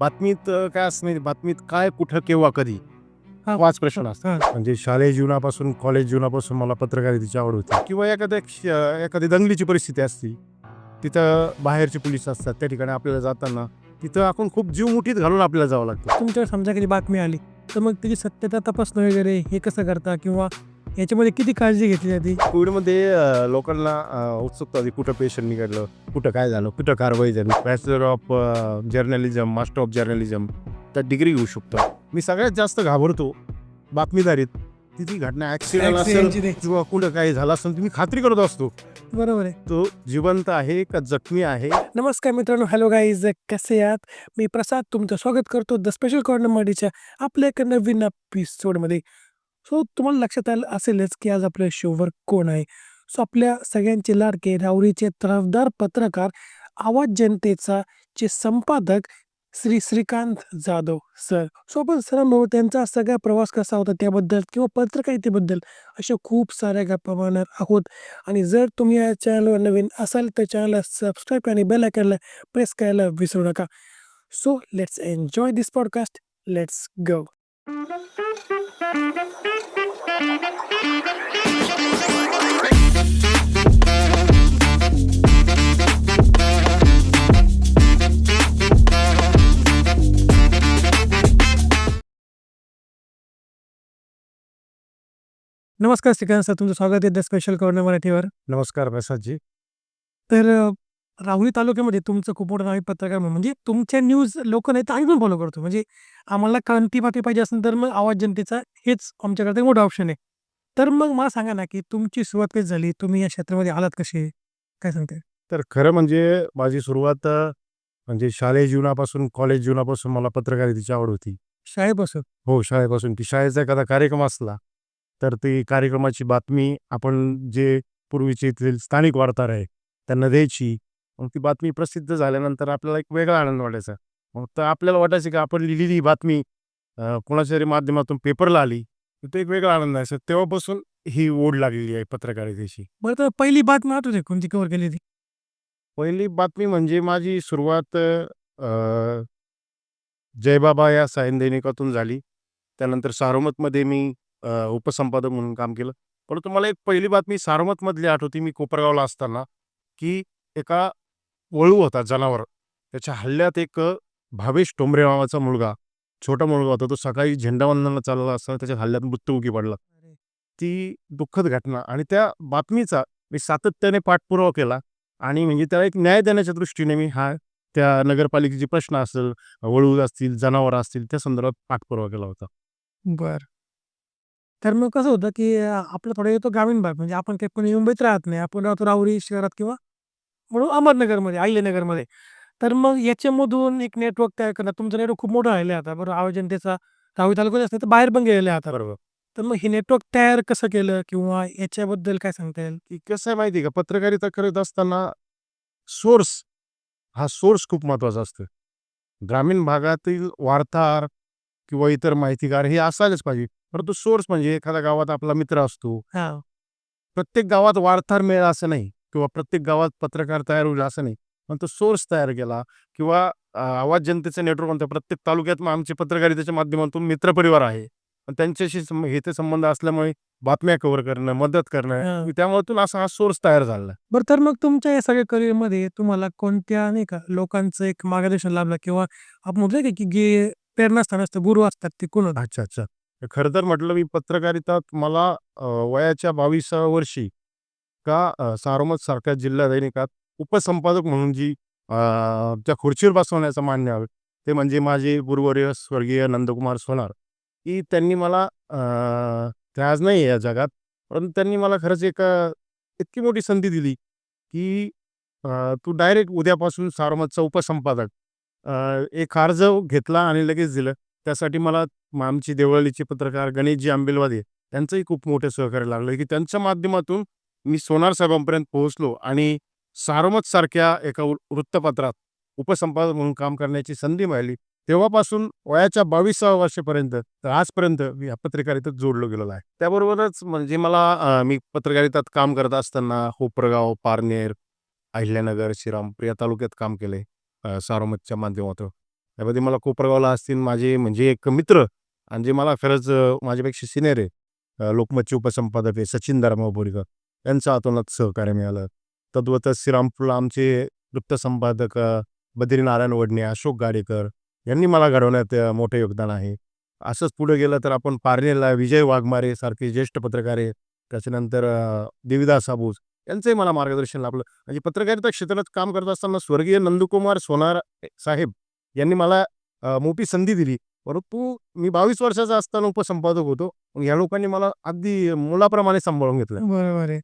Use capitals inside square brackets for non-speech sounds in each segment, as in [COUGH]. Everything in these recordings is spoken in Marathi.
बातमीत काय असतं माहिती बातमीत काय कुठं केव्हा कधी? हा. पाच प्रश्न असतात हा. म्हणजे शालेय जीवनापासून कॉलेज जीवनापासून मला पत्रकारितेची आवड होती. किंवा एखाद्या क्ष- एखादी दंगलीची परिस्थिती असती. तिथं बाहेरचे पोलीस असतात त्या ठिकाणी आपल्याला जाताना तिथं आपण खूप जीव मुठीत घालून आपल्याला जावं लागतं. तुमच्यावर समजा कधी बातमी आली तर मग त्याची सत्यता तपासणं वगैरे हे कसं करता? किंवा याच्यामध्ये किती काळजी घेतली जाते कोविडमध्ये अ, लोकांना अ, उत्सुकता होती कुठं पेशंट निघालं कुठं काय झालं कुठं कारवाई झाली. Bachelor of journalism master of journalism त्या डिग्री घेऊ शकतो. मी सगळ्यात जास्त घाबरतो बातमीदारीत. तिथे घटना ऍक्सिडेंट असेल Accident ची ते. किंवा कुठं काही झालं असेल तुम्ही खात्री करत असतो. बरोबर आहे. तो जिवंत आहे का जखमी आहे? नमस्कार मित्रांनो हॅलो गाईज कसे आहात? मी प्रसाद तुमचं स्वागत करतो द स्पेशल कॉर्नर मडीच्या आपल्या एका नवीन एपिसोडमध्ये सो तुम्हाला लक्षात आलं असेलच की आज आपल्या शोवर कोण आहे? सो आपल्या सगळ्यांचे लाडके रावरीचे तरफदार पत्रकार आवाज जनतेचा चे संपादक श्री श्रीकांत जाधव सर. सो आपण सरांबरोबर त्यांचा सगळा प्रवास कसा होता त्याबद्दल किंवा पत्रकारितेबद्दल अशा खूप साऱ्या गप्पा मारणार आहोत. आणि जर तुम्ही या चॅनलवर नवीन असाल तर चॅनलला सबस्क्राईब आणि बेल आयकॉनला प्रेस करायला विसरू नका. So let's enjoy this podcast. Let's go. नमस्कार श्रीकांत सर तुमचं स्वागत आहे द स्पेशल कॉर्नर मराठीवर. नमस्कार प्रसादजी. तर राहुरी तालुक्यामध्ये तुमचं खूप मोठं नाव पत्रकार म्हणून. म्हणजे तुमच्या न्यूज लोक नाही तर आम्ही पण फॉलो करतो. म्हणजे आम्हाला क्रांती बातमी पाहिजे असेल तर मग आवाज जनतेचा हेच आमच्याकडे मोठा ऑप्शन आहे. तर मग मला सांगा ना की तुमची सुरुवात कशी झाली? तुम्ही या क्षेत्रामध्ये आलात कसे? काय सांगते? तर खरं म्हणजे माझी सुरुवात म्हणजे शालेय जीवनापासून कॉलेज जीवनापासून मला पत्रकारितेची आवड होती. शाळेपासून? हो शाळेपासून. ती शाळेचा एखादा कार्यक्रम असला तर ती कार्यक्रमाची बातमी आपण जे पूर्वीचे इथले स्थानिक वार्ताहर आहे त्यांना द्यायची. मग ती बातमी प्रसिद्ध झाल्यानंतर आपल्याला एक वेगळा आनंद वाटायचा. मग तर आपल्याला वाटायचं की आपण लिहिलेली ही बातमी कोणाच्या तरी माध्यमातून पेपरला आली तर तो एक वेगळा आनंद आहे. तेव्हापासून ही ओढ लागलेली आहे पत्रकारितेची. बरं तर पहिली बातमी आठवते कोणती कव्हर केली ती पहिली बातमी म्हणजे माझी सुरुवात जयबाबा या सायन दैनिकातून झाली. त्यानंतर सारोमतमध्ये मी उपसंपादक म्हणून काम केलं. परंतु मला एक पहिली बातमी सारोमतमधली आठवती मी कोपरगावला असताना की एका वळू होता जनावर. त्याच्या हल्ल्यात एक भावेश टोंबरे नावाचा मुलगा छोटा मुलगा होता तो सकाळी झेंडावंदनाला चालला असताना त्याच्या हल्ल्यात मृत्युमुखी पडला. ती दुःखद घटना आणि त्या बातमीचा मी सातत्याने पाठपुरावा केला आणि म्हणजे त्याला एक न्याय देण्याच्या दृष्टीने मी हा त्या नगरपालिकेचे प्रश्न असेल वळू असतील जनावर असतील त्या संदर्भात पाठपुरावा केला होता. बर. तर मग कसं होतं की आपलं थोडं येतो ग्रामीण भाग म्हणजे आपण काही कोणी मुंबईत राहत नाही आपण राहतो राहुरी शहरात किंवा म्हणून अहमदनगरमध्ये अहिल्यानगरमध्ये. तर मग याच्यामधून एक नेटवर्क तयार करणं तुमचं नेटवर्क खूप मोठं राहिलं आता बरोबर आवाज जनतेचा राहुरी तालुक्यात असते तर बाहेर पण गेलेले आता. बरोबर. तर मग हे नेटवर्क तयार कसं केलं किंवा याच्याबद्दल काय सांगता येईल? की कसं आहे माहिती आहे का? पत्रकारिता करत असताना सोर्स हा सोर्स खूप महत्त्वाचा असतो. ग्रामीण भागातील वार्ताहर किंवा इतर माहितीगार हे असायलाच पाहिजे. परंतु सोर्स म्हणजे एखाद्या गावात आपला मित्र असतो. हा. प्रत्येक गावात वार्ताहर मिळेल असं नाही. किंवा प्रत्येक गावात पत्रकार तयार होईल असं नाही पण तो सोर्स तयार केला किंवा आवाज जनतेचं नेटवर्क म्हणतं प्रत्येक तालुक्यात मग आमचे पत्रकारितेच्या माध्यमातून मित्रपरिवार आहे पण त्यांच्याशी हिते संबंध असल्यामुळे बातम्या कव्हर करणं मदत करणं. त्यामुळे असा हा सोर्स तयार झाला बरं तर मग तुमच्या या सगळ्या करिअरमध्ये तुम्हाला कोणत्या नाही का लोकांचं एक मार्गदर्शन लाभलं किंवा आपण म्हणतो की जे प्रेरणास्थान असतं गुरु असतात ते कोण? अच्छा अच्छा खरं तर म्हटलं मी पत्रकारितात मला वयाच्या बावीसाव्या वर्षी का सारोमत सारख्या जिल्हा दैनिकात उपसंपादक म्हणून जी त्या खुर्चीवर बसवण्याचा मान्य हवे ते म्हणजे माझे गुरुवर्य स्वर्गीय नंदकुमार सोनार. की त्यांनी मला ते आज नाही या जगात परंतु त्यांनी मला खरंच एक इतकी मोठी संधी दिली की तू डायरेक्ट उद्यापासून सारोमतचा उपसंपादक एक अर्ज घेतला आणि लगेच दिलं. त्यासाठी मला आमची देवळालीचे पत्रकार गणेशजी आंबेलवादे त्यांचंही खूप मोठं सहकार्य लागलं की त्यांच्या माध्यमातून मी सोनार साहेबांपर्यंत पोहोचलो आणि सारोमत सारख्या एका वृत्तपत्रात उपसंपादक म्हणून काम करण्याची संधी मिळाली. तेव्हापासून वयाच्या बावीसाव्या वर्षापर्यंत तर आजपर्यंत मी या पत्रकारितेत जोडलो गेलेलो आहे. त्याबरोबरच म्हणजे मला मी पत्रकारितात काम करत असताना कोपरगाव पारनेर अहिल्यानगर श्रीरामपूर या तालुक्यात काम केले सारोमतच्या माध्यमातून. त्यामध्ये मला कोपरगावला असतील माझे म्हणजे एक मित्र आणि जे मला खरंच माझ्यापेक्षा सिनियर आहे लोकमतचे उपसंपादक आहे सचिन धर्माभाऊ बोरीकर यांचं अतोनात सहकार्य मिळालं. तद्वतच श्रीरामपूरला आमचे वृत्तसंपादक बद्रीनारायण वडणे अशोक गाडेकर यांनी मला घडवण्यात मोठं योगदान आहे. असंच पुढे गेलं तर आपण पारनेरला विजय वाघमारे सारखे ज्येष्ठ पत्रकार आहे त्याच्यानंतर देविदास साबूस यांचंही मला मार्गदर्शन लाभलं. म्हणजे पत्रकारिता क्षेत्रात काम करत असताना स्वर्गीय नंदकुमार सोनार साहेब यांनी मला मोठी संधी दिली. परंतु मी बावीस वर्षाचा असताना उपसंपादक होतो. या लोकांनी मला अगदी मुलाप्रमाणे सांभाळून घेतलं. बरोबर आहे.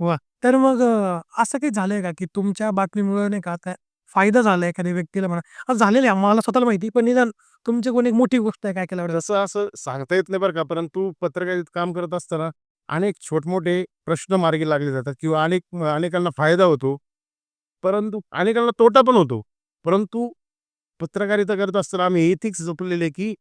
वा. तर मग अ, असं काही झालंय का की तुमच्या बातमीमुळे नाही का आता फायदा झाला एखाद्या व्यक्तीला म्हणा? झालेलं आहे आम्हाला स्वतःला माहिती पण निदान तुमची कोणी एक मोठी गोष्ट आहे काय केलं जसं असं सांगता येत नाही बरं का परंतु पत्रकारित काम करत असताना अनेक छोटमोठे प्रश्न मार्गी लागले जातात किंवा अनेक अनेकांना फायदा होतो परंतु अनेकांना तोटा पण होतो. परंतु पत्रकारिता करत असताना आम्ही एथिक्स जपलेले की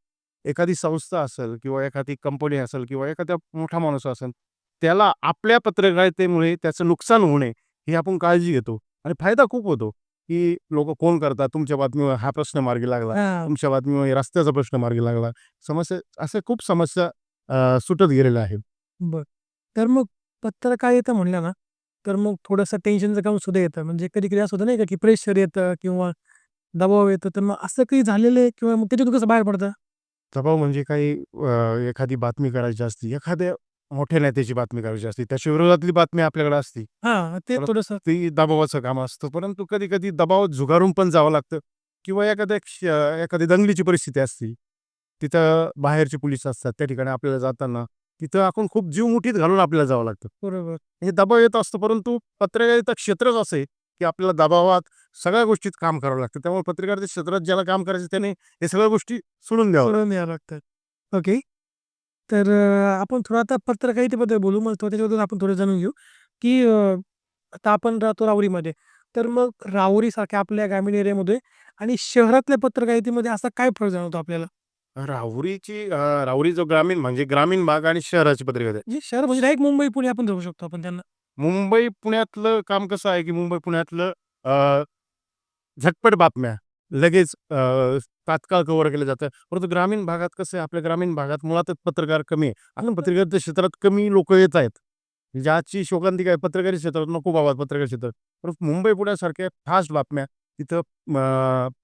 एखादी संस्था असेल किंवा एखादी कंपनी असेल किंवा एखादा मोठा माणूस असेल त्याला आपल्या पत्रकारितेमुळे त्याचं नुकसान होऊ नये ही आपण काळजी घेतो आणि फायदा खूप होतो की लोक फोन करतात तुमच्या बातमीवर हा प्रश्न मार्गी लागला तुमच्या बातमीमुळे रस्त्याचा प्रश्न मार्गी लागला. समस्या असे खूप समस्या सुटत गेलेल्या आहेत. बर. तर मग पत्रकारिता म्हणलं ना तर मग थोडंसं टेन्शनचं काम सुद्धा येतं. म्हणजे कधी कधी असं होतं नाही का की प्रेशर येतं किंवा दबाव येतो. तर मग असं काही झालेलं आहे किंवा मग त्याच्यातून कसं बाहेर पडतं? दबाव म्हणजे काही एखादी बातमी करायची असती एखाद्या मोठ्या नेत्याची बातमी करायची असती त्याच्या विरोधातली बातमी आपल्याकडे असती. हा ते परत थोडंसं ती दबावाचं काम असतं. परंतु कधी कधी दबाव झुगारून पण जावं लागतं. किंवा एखाद्या क्ष- एखादी दंगलीची परिस्थिती असती तिथं बाहेरचे पोलीस असतात त्या ठिकाणी आपल्याला जाताना तिथं आपण खूप जीव मुठीत घालून आपल्याला जावं लागतं. बरोबर. हे दबाव येत असतो परंतु पत्रकारिता क्षेत्रच असं आहे की आपल्याला दबावात सगळ्या गोष्टीत काम करावं लागतं. त्यामुळे पत्रकारिता क्षेत्रात ज्याला काम करायचं त्याने हे सगळ्या गोष्टी सोडून द्यावं सोडून द्यावं लागतात. ओके. तर अ, आपण थोडं आता पत्रकारितेबद्दल बोलू मग तो त्याच्याबद्दल आपण थोडं जाणून घेऊ की अ, आता आपण राहतो राहुरीमध्ये तर मग राहुरीसारख्या आपल्या ग्रामीण एरियामध्ये आणि शहरातल्या पत्रकारितेमध्ये असा काय फरक जाणवतो आपल्याला राहुरीची अ, राहुरी जो ग्रामीण म्हणजे ग्रामीण भाग आणि शहराची पत्रकारिता. म्हणजे शहर म्हणजे डायरेक्ट मुंबई पुणे आपण धरू शकतो आपण त्यांना मुंबई पुण्यातलं काम कसं आहे की मुंबई पुण्यातलं अ, झटपट बातम्या लगेच तात्काळ कव्हर केलं जातं. परंतु ग्रामीण भागात कसं आहे आपल्या ग्रामीण भागात मुळातच पत्रकार कमी आहे. आणि पत्रकारिता क्षेत्रात कमी लोक येत आहेत. ज्याची शोकांतिका आहे पत्रकारी क्षेत्रात नको बाबा पत्रकार क्षेत्रात. परंतु मुंबई पुण्यासारख्या फास्ट बातम्या तिथं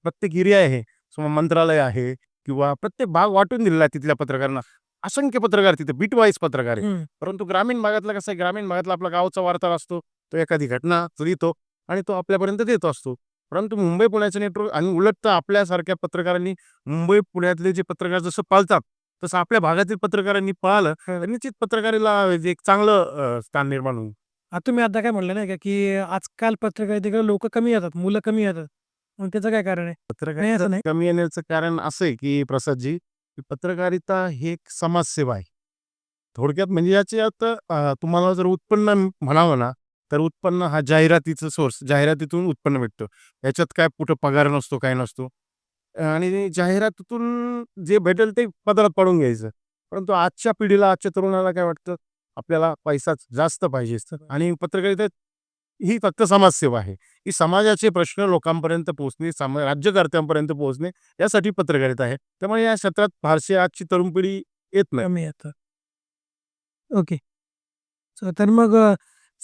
प्रत्येक एरिया आहे. सम- मंत्रालय आहे किंवा प्रत्येक भाग वाटून दिलेला आहे तिथल्या पत्रकारांना. असंख्य पत्रकार तिथे बीट वाईज पत्रकार आहे. परंतु ग्रामीण भागातला कसं आहे ग्रामीण भागातला आपला गावचा वार्ताहर असतो तो एखादी घटना तो आणि तो आपल्यापर्यंत देत असतो. परंतु मुंबई पुण्याचं नेटवर्क आणि उलट तर आपल्यासारख्या पत्रकारांनी मुंबई पुण्यातले जे पत्रकार जसं पाळतात तसं आपल्या भागातील पत्रकारांनी पाळलं तर निश्चित पत्रकारीला एक चांगलं स्थान निर्माण होईल. आता तुम्ही आता काय म्हणलं नाही का की आजकाल पत्रकारितेकडे लोक कमी येतात मुलं कमी येतात. मग त्याचं काय कारण आहे? नाही. कमी येण्याचं कारण असं आहे की प्रसादजी की पत्रकारिता ही एक समाजसेवा आहे. थोडक्यात म्हणजे याच्यात तुम्हाला जर उत्पन्न म्हणावं ना तर उत्पन्न हा जाहिरातीचं सोर्स जाहिरातीतून उत्पन्न भेटतं. याच्यात काय कुठं पगार नसतो काय नसतो. आणि जाहिरातीतून जे भेटेल ते पदरात पडून घ्यायचं. परंतु आजच्या पिढीला आजच्या तरुणाला काय वाटतं? आपल्याला पैसाच जास्त पाहिजे. आणि पत्रकारिता ही फक्त समाजसेवा आहे. ही समाजाचे प्रश्न लोकांपर्यंत पोहोचणे समा राज्यकर्त्यांपर्यंत पोहोचणे यासाठी पत्रकारिता आहे. त्यामुळे या क्षेत्रात फारशी आजची तरुण पिढी येत नाही. ओके. तर मग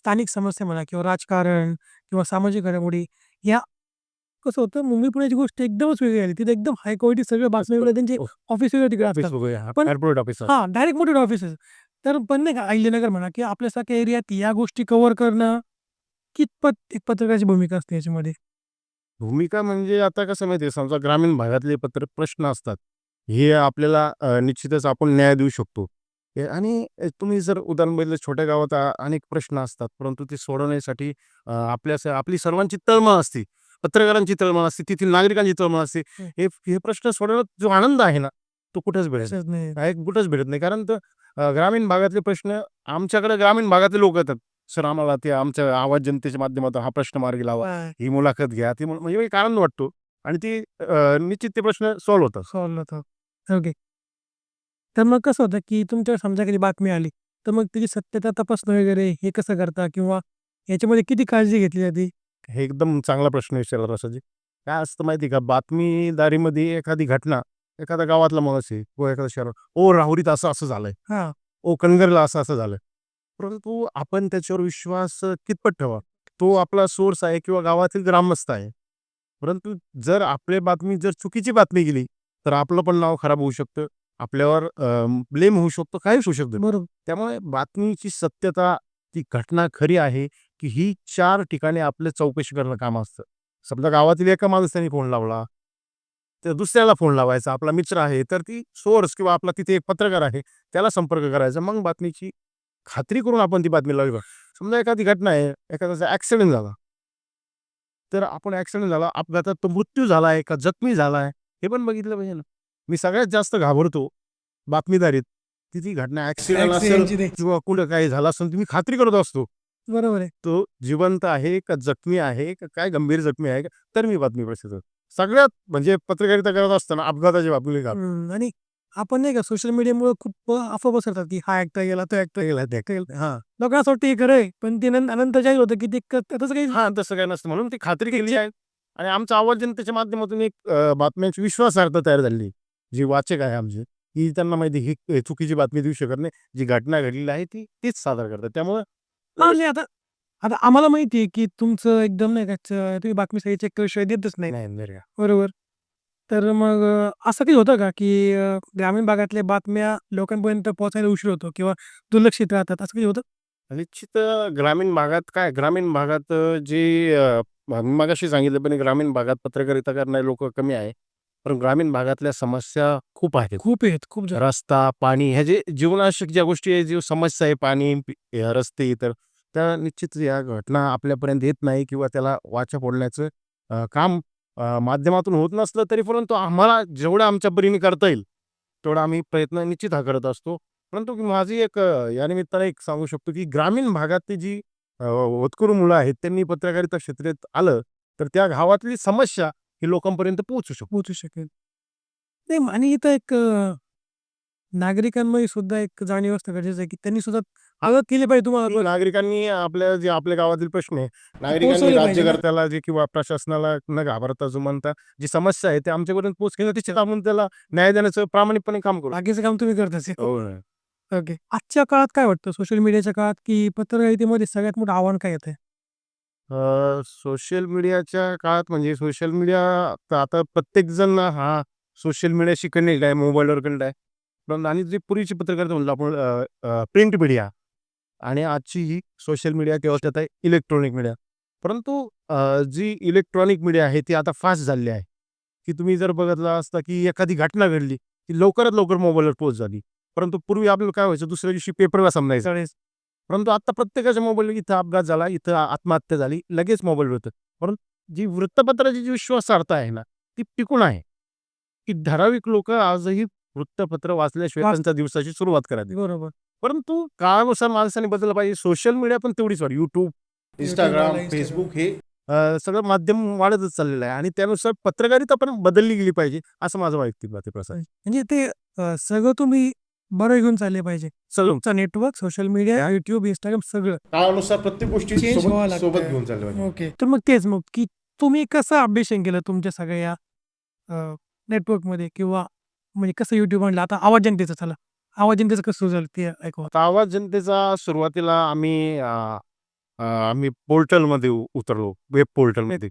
स्थानिक समस्या म्हणा किंवा राजकारण किंवा सामाजिक घडामोडी या कसं होतं मुंबई पुण्याची गोष्ट एकदमच वेगळी आली. तिथे एकदम हाय क्वालिटी सगळ्या बातम्या वेगळ्या त्यांचे. ऑफिस वेगळे तिकडे ऑफिस असतात. पण- ऑफिस हा डायरेक्ट मोठे ऑफिसेस तर पण नाही का अहिल्यानगर म्हणा की आपल्यासारख्या एरियात या गोष्टी कव्हर करणं कितपत एक पत्रकाराची भूमिका असते याच्यामध्ये? भूमिका म्हणजे आता कसं माहिती आहे समजा ग्रामीण भागातले पत्र प्रश्न असतात. हे आपल्याला निश्चितच आपण न्याय देऊ शकतो. हे- आणि तुम्ही जर उदाहरण बघितलं छोट्या गावात अनेक प्रश्न असतात परंतु ते सोडवण्यासाठी अ, आपल्या स- आपली सर्वांची तळमळ असते. पत्रकारांची तळमळ असते तेथील नागरिकांची तळमळ असते. हं. हे हे प्रश्न सोडवण्यात जो आनंद आहे ना तो कुठेच भेटत नाही. काय कुठंच भेटत नाही. कारण तर अ, ग्रामीण भागातले प्रश्न आमच्याकडे ग्रामीण भागातले लोक येतात. सर आम्हाला ते आमच्या आवाज जनतेच्या माध्यमातून हा प्रश्न मार्गी लावा. ही मुलाखत घ्या. ती मुल- म्हणजे एक आनंद वाटतो आणि ती अ, निश्चित ते प्रश्न सॉल्व्ह होतात. solve होतं ओके. तर मग कसं होतं की तुमच्या समजा कधी बातमी आली तर मग त्याची सत्यता तपासणं वगैरे हे कसं करता किंवा याच्यामध्ये किती काळजी घेतली जाते? हे एकदम चांगला प्रश्न विचारला प्रसादजी. काय असतं माहिती आहे का? बातमीदारीमध्ये एखादी घटना एखाद्या गावातला माणूस आहे किंवा एखाद्या शहरात ओ राहुरीत असं असं झालंय. हा. ओ कणगरला असं असं झालंय. परंतु आपण त्याच्यावर विश्वास अ, कितपत ठेवा? तो आपला सोर्स आहे किंवा गावातील ग्रामस्थ आहे. परंतु जर आपली बातमी जर चुकीची बातमी गेली तर आपलं पण नाव खराब होऊ शकतं. आपल्यावर ब्लेम होऊ शकतो काहीच होऊ शकतं. बरोबर. त्यामुळे बातमीची सत्यता ती घटना खरी आहे की ही चार ठिकाणी आपलं चौकशी करणं काम असतं. समजा गावातील एका माणसाने फोन लावला तर दुसऱ्याला फोन लावायचा आपला मित्र आहे तर ती सोर्स किंवा आपला तिथे एक पत्रकार आहे त्याला संपर्क करायचा. मग बातमीची खात्री करून आपण ती बातमी लावली. समजा एखादी घटना आहे एखाद्याचा ऍक्सिडेंट झाला. तर आपण ऍक्सिडेंट झाला अपघातात तो मृत्यू झालाय का जखमी झालाय हे पण बघितलं पाहिजे ना. मी सगळ्यात जास्त घाबरतो बातमीदारीत की ती घटना ऍक्सिडेंट असेल. किंवा कुठं काही झालं असेल तुम्ही खात्री करत असतो. बरोबर आहे. तो जिवंत आहे का जखमी आहे का काय गंभीर जखमी आहे का? तर मी बातमी प्रसिद्ध. सगळ्यात म्हणजे पत्रकारिता करत असताना अपघाताची बातमी आणि आपण नाही का सोशल मीडियामुळे खूप अफवा पसरतात की हा ऍक्टर गेला तो ऍक्टर गेला गेला. हा. लोकांना असं वाटतं हे खरं आहे पण ते नंतर जाहीर होतं की ते तसं काही हा तसं काय नसतं म्हणून ती खात्री केली आहे. आणि आमचा आवाज जनतेच्या माध्यमातून एक बातम्यांची विश्वासार्हता तयार झाली जी वाचक आहे आमचे की त्यांना माहिती ही चुकीची बातमी देऊ शकत नाही. जी घटना घडलेली आहे ती तीच सादर करतात. त्यामुळे नाही आता आता आम्हाला माहिती आहे की तुमचं एकदम नाही का च- तुम्ही बातमी सगळी चेक केल्याशिवाय देतच नाही. नाही नाही रे. बरोबर. तर मग अ, असं काही होतं का की अ, ग्रामीण भागातल्या बातम्या लोकांपर्यंत पोहोचायला उशीर होतो किंवा दुर्लक्षित राहतात? असं काही होतं? निश्चित अ, ग्रामीण भागात काय ग्रामीण भागात अ, जे अ, मी मगाशी सांगितलं पण ग्रामीण भागात पत्रकारिता करणारे लोक कमी आहे. पण ग्रामीण भागातल्या समस्या खूप आहेत खूप आहेत खूप. रस्ता पाणी ह्या जे जीवनावश्यक ज्या गोष्टी आहे जी समस्या आहे पाणी पि- रस्ते इतर त्या निश्चित या घटना आपल्यापर्यंत येत नाही किंवा त्याला वाचा फोडण्याचं अ, काम अ, माध्यमातून होत नसलं तरी परंतु आम्हाला जेवढं आमच्या परीने करता येईल तेवढा आम्ही प्रयत्न निश्चित हा करत असतो परंतु माझी एक अ, या निमित्ताने एक सांगू शकतो की ग्रामीण भागातली जी अ, होतकरू मुलं आहेत त्यांनी पत्रकारिता क्षेत्रात आलं तर त्या गावातली समस्या ही लोकांपर्यंत पोहोचू शकतो पोहोचू शकेल. नाही आणि इथं एक अ, नागरिकांमध्ये सुद्धा एक जाणीव असणं गरजेचं आहे की त्यांनी सुद्धा मदत केली पाहिजे तुम्हाला नागरिकांनी आपल्या जे आपल्या गावातील प्रश्न आहे नागरिकांनी पोहोचवले पाहिजे ना. राज्यकर्त्याला जे किंवा प्रशासनाला न घाबरता जो म्हणता जी समस्या आहे ते आमच्यापर्यंत पोहोचली तिथे आपण त्याला न्याय देण्याचं प्रामाणिकपणे काम करू बाकीचं काम तुम्ही करत असेल. हो ना. ओके. आजच्या काळात काय वाटतं? सोशल मीडियाच्या काळात की पत्रकारितेमध्ये सगळ्यात मोठं आव्हान काय येतं अ, सोशल मीडियाच्या काळात म्हणजे सोशल मीडिया आता प्रत्येक जण हा सोशल मीडियाशी कनेक्ट आहे मोबाईलवर कनेक्ट आहे पण आणि जी पूर्वीची पत्रकारिता म्हणलं आपण प्रिंट मीडिया आणि आजची ही सोशल मीडिया किंवा त्यात आहे इलेक्ट्रॉनिक मीडिया. परंतु अ, जी इलेक्ट्रॉनिक मीडिया आहे ती आता फास्ट झालेली आहे. की तुम्ही जर बघितलं असता की एखादी घटना घडली की लवकरात लवकर मोबाईलवर पोहोच झाली. परंतु पूर्वी आपल्याला काय व्हायचं दुसऱ्या दिवशी पेपरला समजायचं. परंतु आता प्रत्येकाच्या मोबाईल इथं अपघात झाला इथं आत्महत्या झाली लगेच मोबाईल होतं. परंतु जी वृत्तपत्राची जी विश्वासार्हता आहे ना ती टिकून आहे. की ठराविक लोक आजही वृत्तपत्र वाचल्याशिवाय वाच- त्यांच्या दिवसाची सुरुवात करायची बरोबर. परंतु काळानुसार माणसाने बदललं पाहिजे. सोशल मीडिया पण तेवढीच वाढ युट्यूब इंस्टाग्राम Instagram. फेसबुक हे सगळं माध्यम वाढतच चाललेलं आहे. आणि त्यानुसार पत्रकारिता पण बदलली गेली पाहिजे असं माझं वैयक्तिक मत आहे प्रसाद. म्हणजे ते सगळं तुम्ही बरं घेऊन चालले पाहिजे. सगळं network social media YouTube Instagram सगळं. काळानुसार प्रत्येक गोष्टी Change सोबत- व्हावं लागतं. सोबत घेऊन चाललं पाहिजे. ओके तर मग तेच मग की तुम्ही कसं अपडेशन केलं तुमच्या सगळ्या नेटवर्कमध्ये किंवा म्हणजे कसं युट्यूब आणलं? आता आवाज जनतेचा चला. आवाज जनतेचं कसं सुरू झालं ते ऐकू. आता आवाज जनतेचा सुरुवातीला आम्ही अ, अ, आम्ही पोर्टलमध्ये उ- उतरलो. वेब पोर्टलमध्ये.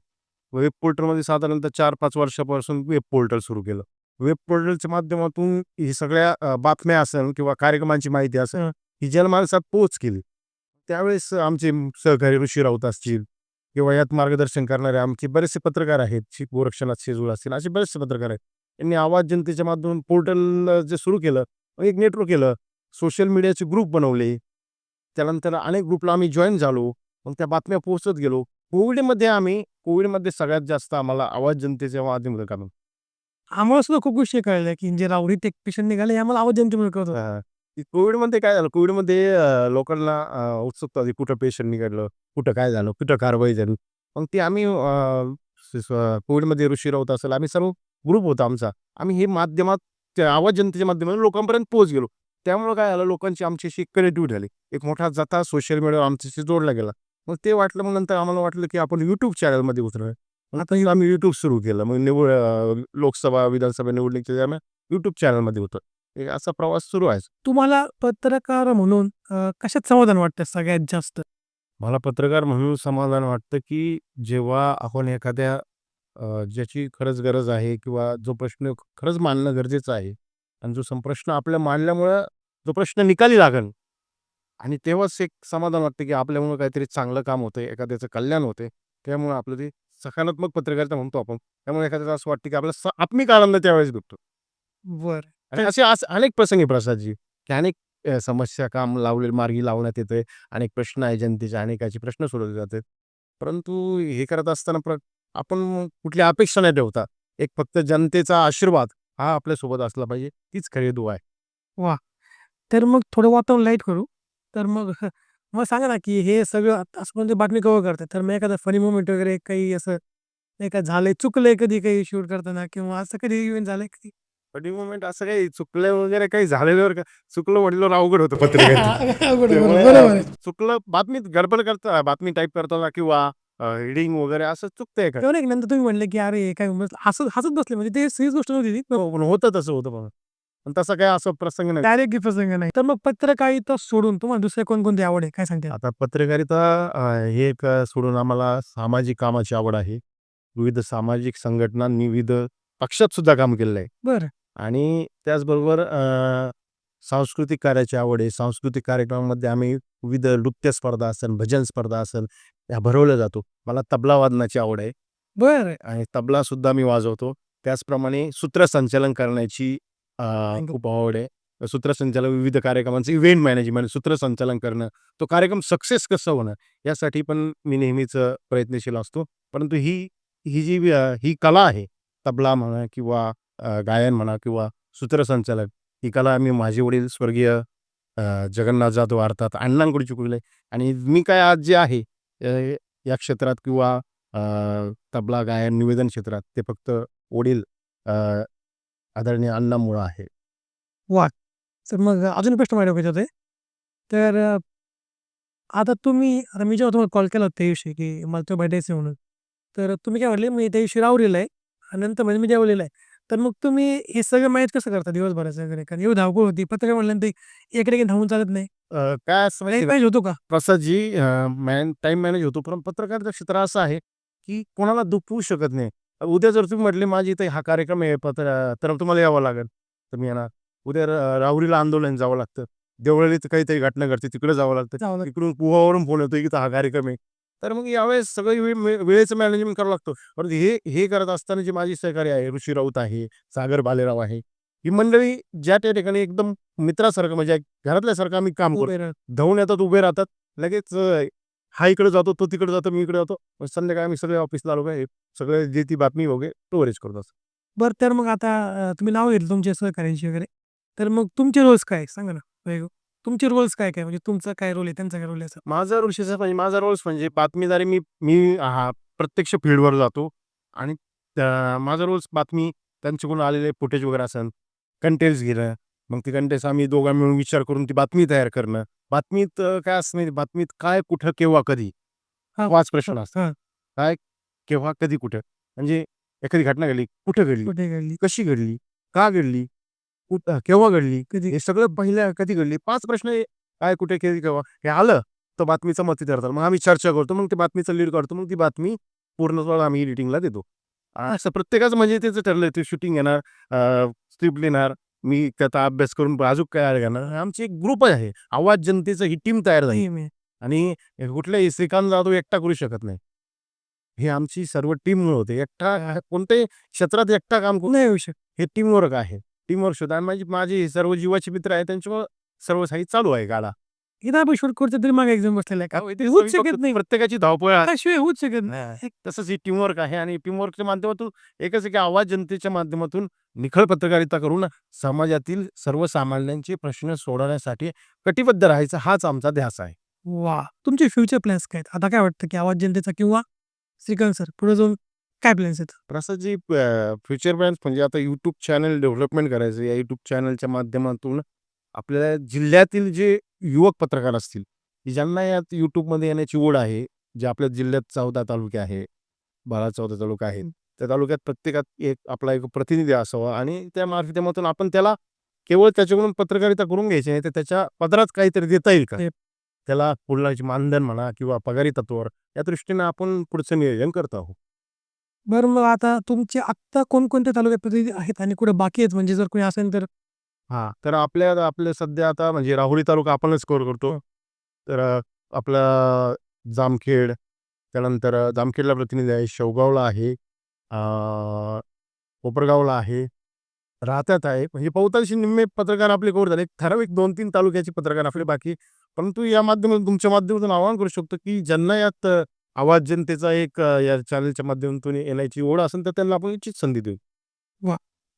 वेब पोर्टलमध्ये साधारणतः चार पाच वर्षापासून वेब पोर्टल सुरू केलं. वेब पोर्टलच्या माध्यमातून ही सगळ्या बातम्या असेल किंवा कार्यक्रमांची माहिती असेल हं. जनमानसात पोच केली. त्यावेळेस आमचे सहकारी ऋषी राऊत असतील किंवा यात मार्गदर्शन करणारे आमचे बरेचसे पत्रकार आहेत गोरक्षणात शेजूळ असतील असे बरेचसे पत्रकार आहेत. यांनी आवाज जनतेच्या माध्यमातून पोर्टल जे सुरू केलं एक नेटवर्क केलं सोशल मीडियाचे ग्रुप बनवले. त्यानंतर अनेक ग्रुपला आम्ही जॉईन झालो मग त्या बातम्या पोहोचत गेलो. कोविडमध्ये आम्ही कोविडमध्ये सगळ्यात जास्त आम्हाला आवाज जनतेच्या माध्यमातून काम आम्हाला सुद्धा खूप गोष्टी कळल्या की जे रावरीत टेक पेशंट निघाले हे आम्हाला आवाज जनतेमुळे कळत होतं. अ, की कोविडमध्ये काय झालं? कोविडमध्ये अ, लोकांना उत्सुकता होती कुठं पेशंट निघालं कुठं काय झालं कुठं कारवाई झाली. मग ते आम्ही अ, स- स- कोविडमध्ये ऋषी राऊत असेल आम्ही सर्व ग्रुप होता आमचा. आम्ही हे माध्यमात त्या आवाज जनतेच्या माध्यमातून लोकांपर्यंत पोहोच गेलो. त्यामुळे काय झालं? लोकांची आमच्याशी कनेक्टिव्ह झाली. एक मोठा जाता सोशल मीडियावर आमच्याशी जोडला गेला. मग ते वाटलं मग नंतर आम्हाला वाटलं की आपण युट्यूब चॅनलमध्ये उतरलं आता आम्ही युट्यूब सुरू केलं. मग निवड अं, लोकसभा विधानसभा निवडणुकीच्या दरम्यान युट्यूब चॅनलमध्ये होतं. एक असा प्रवास सुरू आहे. तुम्हाला पत्रकार म्हणून अ, कशात समाधान वाटतं सगळ्यात जास्त? मला पत्रकार म्हणून समाधान वाटतं की जेव्हा आपण एखाद्या अ, ज्याची खरंच गरज आहे किंवा जो प्रश्न खरंच मांडणं गरजेचं आहे आणि जो प्रश्न आपल्या मांडल्यामुळं जो प्रश्न निकाली लागन आणि तेव्हाच एक समाधान वाटतं की आपल्यामुळं काहीतरी चांगलं काम होतंय एखाद्याचं कल्याण होते त्यामुळे आपलं ते सकारात्मक पत्रकारिता म्हणतो आपण. त्यामुळे एखाद्याचं असं वाटतं की आपल्याला स- आत्मिक आनंद त्यावेळेस भेटतो बर. आणि असे असे अनेक प्रसंग आहे प्रसादजी की अनेक अ, समस्या काम लावले मार्गी लावण्यात येते अनेक प्रश्न आहे जनतेचे अनेकाचे प्रश्न सोडवले जातात. परंतु हे करत असताना प्र आपण कुठली अपेक्षा नाही ठेवता. एक फक्त जनतेचा आशीर्वाद हा आपल्यासोबत असला पाहिजे. तीच खरी दुवा आहे. तर मग थोडं वातावरण लाइट करू. तर मग मग सांगा ना की हे सगळं आता असं कोणते बातमी कव्हर करतात तर मग एखादा फनी मोमेंट वगैरे काही असं नाही का झालंय चुकलंय कधी काही शूट करताना किंवा असं कधी इव्हेंट झालंय कधी पण मोमेंट असं काही चुकलं वगैरे काही झालेलं का? चुकलं म्हटलं अवघड होतं पत्रकार [LAUGHS] अवघड आहे, त्यामुळे, बरोबर आहे. चुकलं बातमीत गडबड करता बातमी टाईप करताना किंवा रिडिंग वगैरे असं चुकतंय का? तेव्हा नाही नंतर तुम्ही म्हणले की अरे हे काय मस्त हसत बसले. म्हणजे ते सिरियस गोष्ट नव्हती ती. हो, पण होतं तसं होतं पण पण तसं काय असं प्रसंग नाही. डायरेक्ट प्रसंग नाही. तर मग पत्रकारिता सोडून तुम्हाला दुसरे कोणकोणती आवड आहे? काय सांगते आता पत्रकारिता अ, हे एक अ, सोडून आम्हाला सामाजिक कामाची आवड आहे. विविध सामाजिक संघटना विविध पक्षात सुद्धा काम केलेलं आहे. बरं. आणि त्याचबरोबर अ, सांस्कृतिक कार्याची आवड आहे. सांस्कृतिक कार्यक्रमामध्ये आम्ही विविध नृत्य स्पर्धा असेल भजन स्पर्धा असेल या भरवल्या जातो. मला तबला वादनाची आवड आहे. बरं. आणि तबला सुद्धा मी वाजवतो. त्याचप्रमाणे सूत्रसंचालन करण्याची अ. खूप आवड आहे सूत्रसंचालन विविध कार्यक्रमांचं इव्हेंट मॅनेजमेंट सूत्रसंचालन करणं तो कार्यक्रम सक्सेस कसं होणं यासाठी पण मी नेहमीच अ, प्रयत्नशील असतो परंतु ही ही जी अ, ही कला आहे तबला म्हणा किंवा अ, गायन म्हणा किंवा सूत्रसंचालन ही कला मी माझे वडील स्वर्गीय अ, जगन्नाथ जाधव अर्थात अण्णांकडे चुकलेलं आहे आणि मी काय आज जे आहे अ, या क्षेत्रात किंवा अ, तबला गायन निवेदन क्षेत्रात ते फक्त वडील अ, आदरणीय अण्णामुळं आहे. तर मग अजून प्रश्न माझ्या डोक्यात होते तर अ, आता तुम्ही आता मी जेव्हा तुम्हाला कॉल केला होता त्या दिवशी की मला तो भेटायचं आहे म्हणून तर तुम्ही काय म्हटले मी त्या दिवशी रावलेला आहे आणि नंतर म्हणजे मी जेवलेला आहे तर मग तुम्ही हे सगळं मॅनेज कसं करता दिवसभराचं वगैरे? कारण एवढी धावपळ होती पत्रकार म्हणल्यानंतर इकडे धावून चालत नाही. अ, काय असं माहिती मॅनेज होतो का? प्रसादजी मॅन टाइम मॅनेज होतो पण पत्रकारिता क्षेत्र असं आहे की कोणाला दुखवू शकत नाही. उद्या जर तुम्ही म्हटले माझी इथे हा कार्यक्रम आहे पत्र तर तुम्हाला यावं लागेल. तर मी येणार. उद्या राहुरीला आंदोलन जावं लागतं. देवळीत काहीतरी घटना घडते तिकडे जावं लागतं. इकडून कुहावरून फोन येतो की इथं हा कार्यक्रम आहे. तर मग यावेळेस सगळं वेळेचं मॅनेजमेंट करावं लागतं. परंतु हे हे करत असताना जे माझी सहकारी आहे ऋषी राऊत आहे सागर बालेराव आहे ही मंडळी ज्या त्या ठिकाणी एकदम मित्रासारखं म्हणजे घरातल्यासारखं आम्ही काम करतो. धावून येतात उभे राहतात. लगेच हा इकडे जातो तो तिकडे जातो मी इकडे जातो संध्याकाळी आम्ही सगळे ऑफिसला आलो काय सगळे जे ती बातमी वगैरे स्टोरेज करतो असं. बरं तर मग आता तुम्ही नाव घेतलं तुमच्या सहकार्यांची वगैरे तर मग तुमचे रोल्स काय सांगा ना. तुमचे रोल्स काय काय म्हणजे तुमचा काय रोल आहे त्यांचा काय रोल आहे? माझा रोल म्हणजे माझा रोल्स म्हणजे बातमीदारी मी मी हा प्रत्यक्ष फील्डवर जातो आणि माझा रोल्स बातमी त्यांच्याकडून आलेले फुटेज वगैरे असेल कंटेंट्स घेणं मग ते कंटेंट्स आम्ही दोघा मिळून विचार करून ती बातमी तयार करणं. बातमीत अ, काय असतं माहिती? बातमीत काय कुठं केव्हा कधी? हा. वाच प्रश्न असतो हा. काय केव्हा कधी कुठं? म्हणजे एखादी घटना घडली कुठं घडली? कुठे घडली? कशी घडली? का घडली? कुठं केव्हा घडली? कधी? हे सगळं पहिल्या कधी घडली? कधी प्रश्न हे काय कुठे कधी केव्हा? हे आलं तर बातमीचं मत ठरतात मग आम्ही चर्चा करतो मग ते बातमीचं लीड करतो मग ती बातमी पूर्ण आम्ही एडिटिंगला देतो. असं प्रत्येकाचं म्हणजे त्याचं ठरलं ते शूटिंग येणार स्क्रिप्ट लिहिणार मी त्याचा अभ्यास करून अजून काय घेणार आमची एक ग्रुप आहे. आवाज जनतेचं ही टीम तयार झाली. आणि कुठल्याही श्रीकांत जाधव एकटा करू शकत नाही. हे आमची सर्व टीम होते. एकटा कोणत्याही क्षेत्रात एकटा काम करू नाही शकत. हे टीमवर्क आहे. टीमवर्क सुद्धा आणि माझी माझी सर्व जीवाचे मित्र आहे त्यांच्यामुळे सर्व काही चालू आहे गाडा. शूट करतो तरी मागे एक्झाम बसलेला आहे हो, का होऊच शकत नाही. प्रत्येकाची धावपळ आहे. त्याशिवाय होऊच शकत नाही. तसंच ही टीमवर्क आहे आणि टीमवर्कच्या माध्यमातून एकच आहे की आवाज जनतेच्या माध्यमातून निखळ पत्रकारिता करून समाजातील सर्वसामान्यांचे प्रश्न सोडवण्यासाठी कटिबद्ध राहायचा हाच आमचा ध्यास आहे. वा! तुमचे फ्युचर प्लॅन्स काय आहेत? आता काय वाटतं की आवाज जनतेचा किंवा श्रीकांत सर पुढे जाऊन काय प्लॅन्स आहेत? प्रसादजी फ्युचर प्लॅन्स म्हणजे आता यूट्यूब चॅनल डेव्हलपमेंट करायचं या यूट्यूब चॅनलच्या माध्यमातून आपल्या जिल्ह्यातील जे युवक पत्रकार असतील की ज्यांना यात यूट्यूबमध्ये येण्याची ओढ आहे जे आपल्या जिल्ह्यात चौदा तालुके आहे बारा चौदा तालुका आहेत त्या तालुक्यात प्रत्येकात एक आपला एक प्रतिनिधी असावा आणि त्या मार्फतीमधून आपण त्याला केवळ त्याच्याकडून पत्रकारिता करून घ्यायची नाही तर त्याच्या पदरात काहीतरी देता येईल का? त्याला पुढलाची मानधन म्हणा किंवा पगारी तत्वावर या दृष्टीने आपण पुढचं नियोजन करत आहोत. बरं मग आता तुमचे आत्ता कोणकोणत्या तालुक्यात प्रतिनिधी आहेत आणि कुठे बाकी आहेत? म्हणजे जर कोणी असेल तर हां, तर आपल्या आपल्या सध्या आता म्हणजे राहुरी तालुका आपणच कव्हर करतो. तर अ, आपला जामखेड, त्यानंतर अ, जामखेडला प्रतिनिधी आहे, शेवगावला आहे, अ, कोपरगावला आहे, राहत्यात आहे. म्हणजे बहुतांशी निम्मे पत्रकार आपले कव्हर झाले. ठराविक 2-3 तालुक्याचे पत्रकार आपले बाकी. परंतु या माध्यमातून तुमच्या माध्यमातून आवाहन करू शकतो, की ज्यांना यात अ, आवाज जनतेचा एक अ, या चॅनलच्या माध्यमातून येण्याची ओढ असेल तर त्यांना आपण निश्चित संधी देऊ.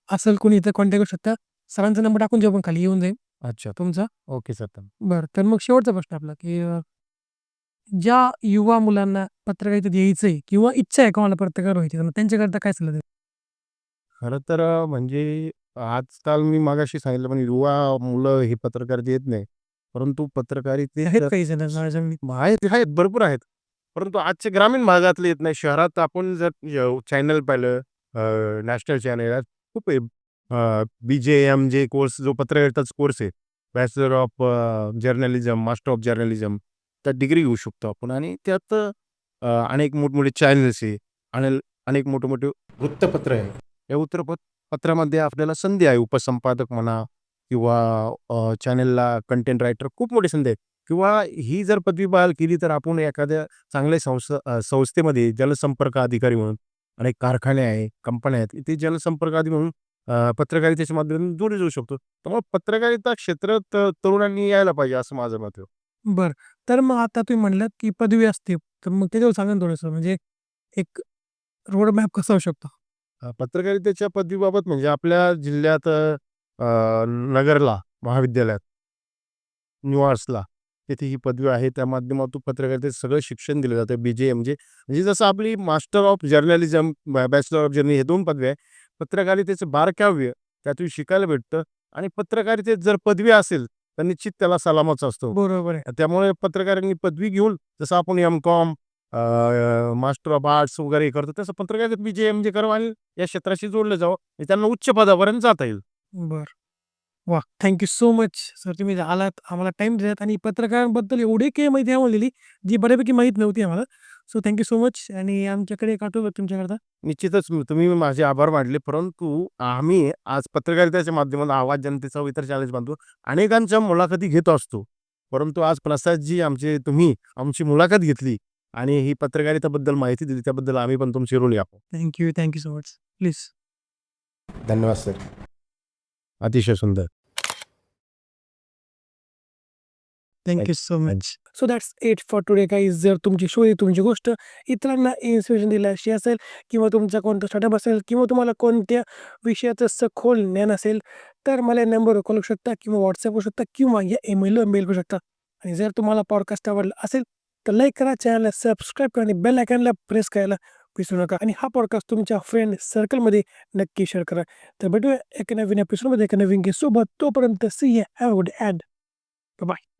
असेल कोणी इथं कॉन्टॅक्ट करू शकता सरांचा नंबर टाकून देऊ आपण खाली येऊन जाईल अच्छा. तुमचा ओके सर. बरं तर मग शेवटचा प्रश्न आपला की अ, ज्या युवा मुलांना पत्रकारितेत यायचंय किंवा इच्छा आहे का मला पत्रकार व्हायची तर मग त्यांच्याकरता काय सल्ला देईल खरं तर अ, म्हणजे आजकाल मी मगाशी सांगितलं पण युवा मुलं ही पत्रकारिता येत नाही. परंतु पत्रकारितेत आहेत काही जण आहेत, आहेत, भरपूर आहेत. परंतु आजचे ग्रामीण भागातले येत नाही. शहरात आपण जर चॅनल पाहिलं, नॅशनल चॅनल खूप आहे. बी-जे-एम जे कोर्स जो पत्रकारिताच कोर्स आहे, bachelor of journalism, master of journalism, त्यात डिग्री घेऊ शकतो आपण आणि त्यात अनेक मोठमोठे चॅनल्स आहे आणि अनेक मोठे-मोठे वृत्तपत्र आहे. या वृत्तपत्र पत्रामध्ये आपल्याला संधी आहे. उपसंपादक म्हणा किंवा चॅनेलला चॅनलला कंटेंट रायटर खूप मोठी संधी आहे. किंवा ही जर पदवी बहाल केली तर आपण एखाद्या चांगल्या संस्था संस्थेमध्ये जलसंपर्क अधिकारी म्हणून अनेक कारखाने आहे, कंपन्या आहेत. इथे जलसंपर्क अधिकारी म्हणून पत्रकारितेच्या माध्यमातून जोडले जाऊ शकतो. त्यामुळे पत्रकारिता क्षेत्रात तरुणांनी यायला पाहिजे असं माझं मत आहे. बरं तर मग आता तुम्ही म्हणलात की पदवी असते तर मग त्याच्यावर सांगा थोडंसं म्हणजे एक रोड मॅप कसा होऊ शकतो अ, पत्रकारितेच्या पदवीबाबत म्हणजे आपल्या जिल्ह्यात अ, नगरला महाविद्यालयात न्यूआर्ट्सला तिथे ही पदवी आहे. त्या माध्यमातून पत्रकारितेचं सगळं शिक्षण दिलं जातं. बी-जे म्हणजे म्हणजे जसं आपली मास्टर ऑफ जर्नलिझम, बॅ बॅचलर ऑफ जर्नलिझम हे 2 पदव्या आहे. पत्रकारितेचं बारकाव्य त्यातून शिकायला भेटतं आणि पत्रकारितेत जर पदवी असेल तर निश्चित त्याला सलामच असतो. बरोबर आहे त्यामुळे पत्रकारांनी पदवी घेऊन जसं आपण एम-कॉम, मास्टर ऑफ आर्ट्स वगैरे करतो तसं पत्रकारितेत बी-जे-एम जे करावं आणि या क्षेत्राशी जोडलं जावं त्यांना उच्च पदापर्यंत जाता येईल. बरं वा थँक्यू सो मच सर तुम्ही आलात आम्हाला टाइम दिलात आणि पत्रकारांबद्दल एवढी काही माहिती आम्हाला दिली जी बऱ्यापैकी माहीत नव्हती आम्हाला सो थँक्यू सो मच आणि आमच्याकडे एक आठवतं तुमच्याकरता निश्चितच तुम्ही माझे आभार मानले. परंतु आम्ही आज पत्रकारितेच्या माध्यमातून आवाज जनतेचा इतर चॅनल्स बांधतो. अनेकांच्या मुलाखती घेत असतो. परंतु आज प्रसादजी आमचे तुम्ही आमची मुलाखत घेतली आणि ही पत्रकारितेबद्दल माहिती दिली त्याबद्दल आम्ही पण तुमचे ऋणी आहोत. Thank you thank you so much please धन्यवाद सर. अतिशय सुंदर. Thank you so much so that's it for today guys जर तुमची शोधी तुमची गोष्ट इतरांना इन्स्पिरेशन दिलं अशी असेल किंवा तुमचा कोणता स्टार्टअप असेल किंवा तुम्हाला कोणत्या विषयाचं सखोल ज्ञान असेल तर मला या नंबरवर कॉल करू शकता किंवा व्हॉट्सअप करू शकता किंवा या ईमेलवर मेल करू शकता. आणि जर तुम्हाला पॉडकास्ट आवडला असेल तर लाईक करा चॅनलला सबस्क्राईब करा आणि बेल आयकॉनला प्रेस करायला विसरू नका. आणि हा पॉडकास्ट तुमच्या फ्रेंड सर्कलमध्ये नक्की शेअर करा. तर भेटूया एका नवीन एपिसोडमध्ये एका नवीन गेस्ट सोबत. तोपर्यंत see have good and bye